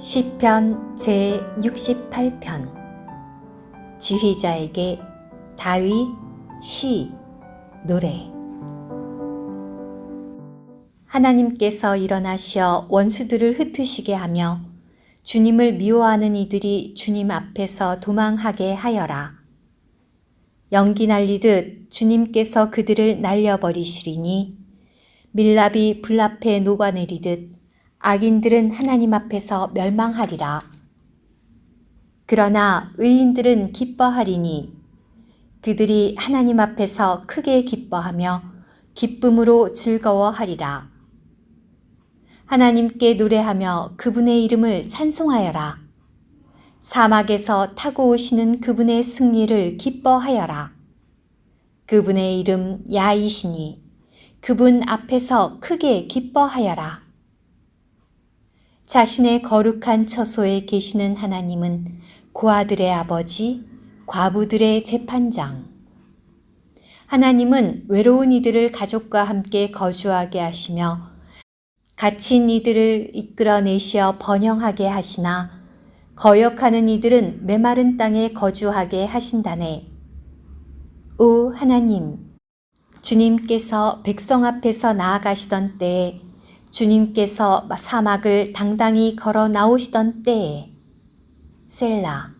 시편 제 68편 지휘자에게 다윗 시 노래 하나님께서 일어나시어 원수들을 흩으시게 하며 주님을 미워하는 이들이 주님 앞에서 도망하게 하여라. 연기 날리듯 주님께서 그들을 날려버리시리니 밀랍이 불 앞에 녹아내리듯 악인들은 하나님 앞에서 멸망하리라. 그러나 의인들은 기뻐하리니 그들이 하나님 앞에서 크게 기뻐하며 기쁨으로 즐거워하리라. 하나님께 노래하며 그분의 이름을 찬송하여라. 사막에서 타고 오시는 그분의 승리를 기뻐하여라. 그분의 이름 야이시니 그분 앞에서 크게 기뻐하여라. 자신의 거룩한 처소에 계시는 하나님은 고아들의 아버지, 과부들의 재판장. 하나님은 외로운 이들을 가족과 함께 거주하게 하시며 갇힌 이들을 이끌어내시어 번영하게 하시나 거역하는 이들은 메마른 땅에 거주하게 하신다네. 오 하나님, 주님께서 백성 앞에서 나아가시던 때에 주님께서 사막을 당당히 걸어 나오시던 때에 셀라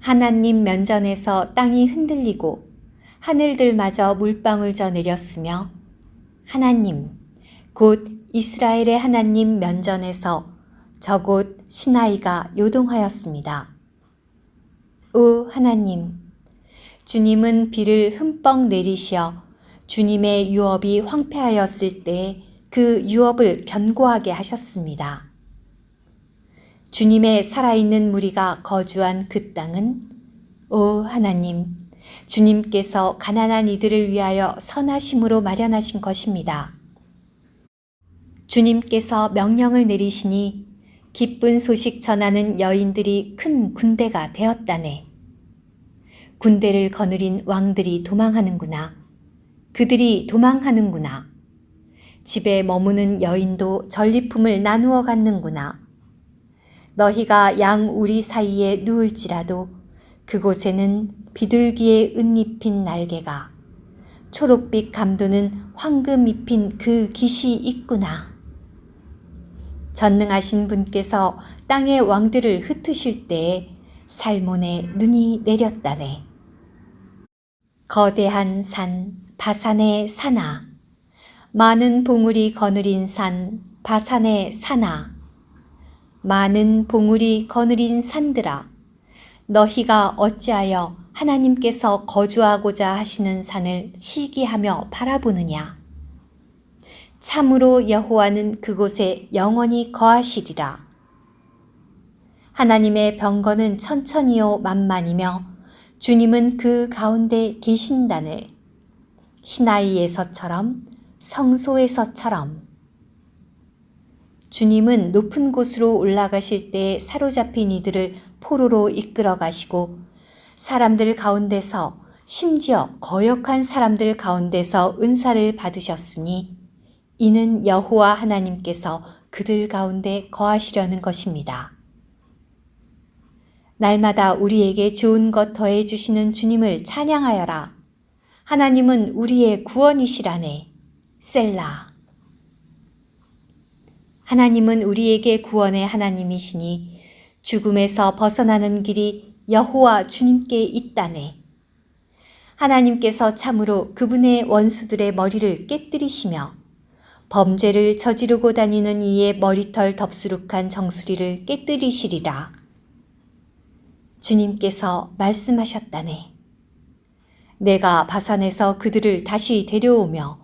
하나님 면전에서 땅이 흔들리고 하늘들마저 물방울 져 내렸으며 하나님 곧 이스라엘의 하나님 면전에서 저곳 시나이가 요동하였습니다. 오 하나님 주님은 비를 흠뻑 내리시어 주님의 유업이 황폐하였을 때 그 유업을 견고하게 하셨습니다. 주님의 살아있는 무리가 거주한 그 땅은 오 하나님 주님께서 가난한 이들을 위하여 선하심으로 마련하신 것입니다. 주님께서 명령을 내리시니 기쁜 소식 전하는 여인들이 큰 군대가 되었다네. 군대를 거느린 왕들이 도망하는구나. 그들이 도망하는구나. 집에 머무는 여인도 전리품을 나누어 갖는구나. 너희가 양 우리 사이에 누울지라도 그곳에는 비둘기의 은잎인 날개가 초록빛 감도는 황금 잎인 그 깃이 있구나. 전능하신 분께서 땅의 왕들을 흩으실 때에 살몬에 눈이 내렸다네. 거대한 산, 바산의 산아. 많은 봉우리 거느린 산, 바산의 산아. 많은 봉우리 거느린 산들아. 너희가 어찌하여 하나님께서 거주하고자 하시는 산을 시기하며 바라보느냐. 참으로 여호와는 그곳에 영원히 거하시리라. 하나님의 병거는 천천히요 만만이며 주님은 그 가운데 계신다네. 시나이에서처럼 성소에서처럼 주님은 높은 곳으로 올라가실 때 사로잡힌 이들을 포로로 이끌어 가시고 사람들 가운데서 심지어 거역한 사람들 가운데서 은사를 받으셨으니 이는 여호와 하나님께서 그들 가운데 거하시려는 것입니다. 날마다 우리에게 좋은 것 더해 주시는 주님을 찬양하여라. 하나님은 우리의 구원이시라네. 셀라. 하나님은 우리에게 구원의 하나님이시니 죽음에서 벗어나는 길이 여호와 주님께 있다네. 하나님께서 참으로 그분의 원수들의 머리를 깨뜨리시며 범죄를 저지르고 다니는 이의 머리털 덥수룩한 정수리를 깨뜨리시리라. 주님께서 말씀하셨다네. 내가 바산에서 그들을 다시 데려오며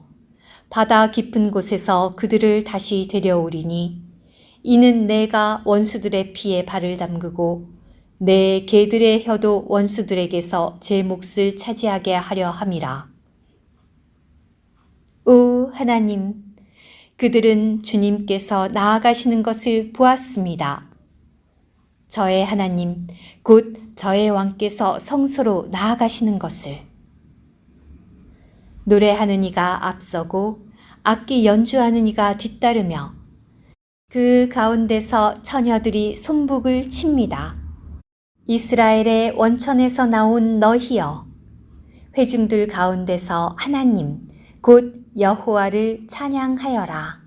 바다 깊은 곳에서 그들을 다시 데려오리니 이는 내가 원수들의 피에 발을 담그고 내 개들의 혀도 원수들에게서 제 몫을 차지하게 하려 함이라. 오 하나님, 그들은 주님께서 나아가시는 것을 보았습니다. 저의 하나님, 곧 저의 왕께서 성소로 나아가시는 것을. 노래하는 이가 앞서고 악기 연주하는 이가 뒤따르며 그 가운데서 처녀들이 손북을 칩니다. 이스라엘의 원천에서 나온 너희여 회중들 가운데서 하나님 곧 여호와를 찬양하여라.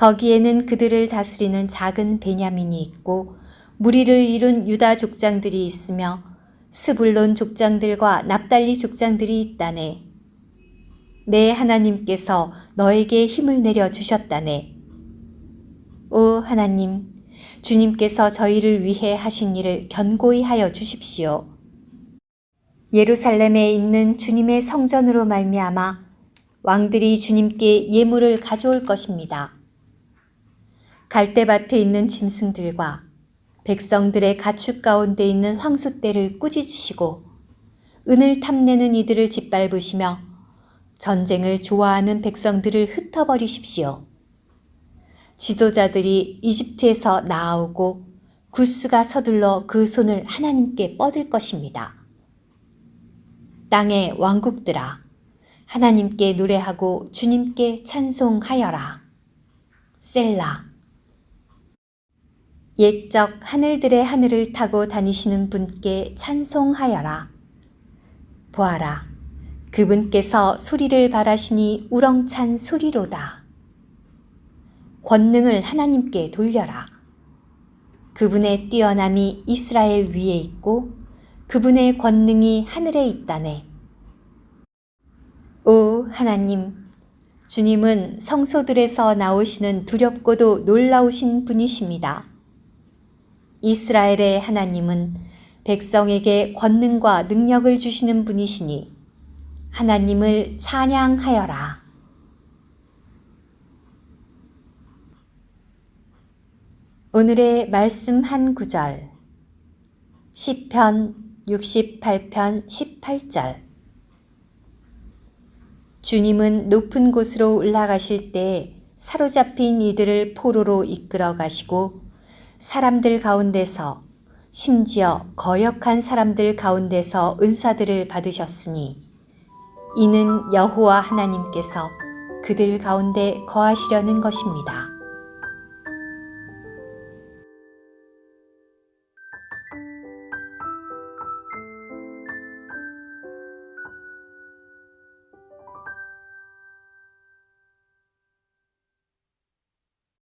거기에는 그들을 다스리는 작은 베냐민이 있고 무리를 이룬 유다 족장들이 있으며 스불론 족장들과 납달리 족장들이 있다네. 내 하나님께서 너에게 힘을 내려 주셨다네. 오 하나님, 주님께서 저희를 위해 하신 일을 견고히 하여 주십시오. 예루살렘에 있는 주님의 성전으로 말미암아 왕들이 주님께 예물을 가져올 것입니다. 갈대밭에 있는 짐승들과 백성들의 가축 가운데 있는 황소떼를 꾸짖으시고 은을 탐내는 이들을 짓밟으시며 전쟁을 좋아하는 백성들을 흩어버리십시오. 지도자들이 이집트에서 나아오고 구스가 서둘러 그 손을 하나님께 뻗을 것입니다. 땅의 왕국들아, 하나님께 노래하고 주님께 찬송하여라. 셀라. 옛적 하늘들의 하늘을 타고 다니시는 분께 찬송하여라. 보아라. 그분께서 소리를 바라시니 우렁찬 소리로다. 권능을 하나님께 돌려라. 그분의 뛰어남이 이스라엘 위에 있고 그분의 권능이 하늘에 있다네. 오 하나님, 주님은 성소들에서 나오시는 두렵고도 놀라우신 분이십니다. 이스라엘의 하나님은 백성에게 권능과 능력을 주시는 분이시니 하나님을 찬양하여라. 오늘의 말씀 한 구절 시편 68편 18절 주님은 높은 곳으로 올라가실 때 사로잡힌 이들을 포로로 이끌어 가시고 사람들 가운데서 심지어 거역한 사람들 가운데서 은사들을 받으셨으니 이는 여호와 하나님께서 그들 가운데 거하시려는 것입니다.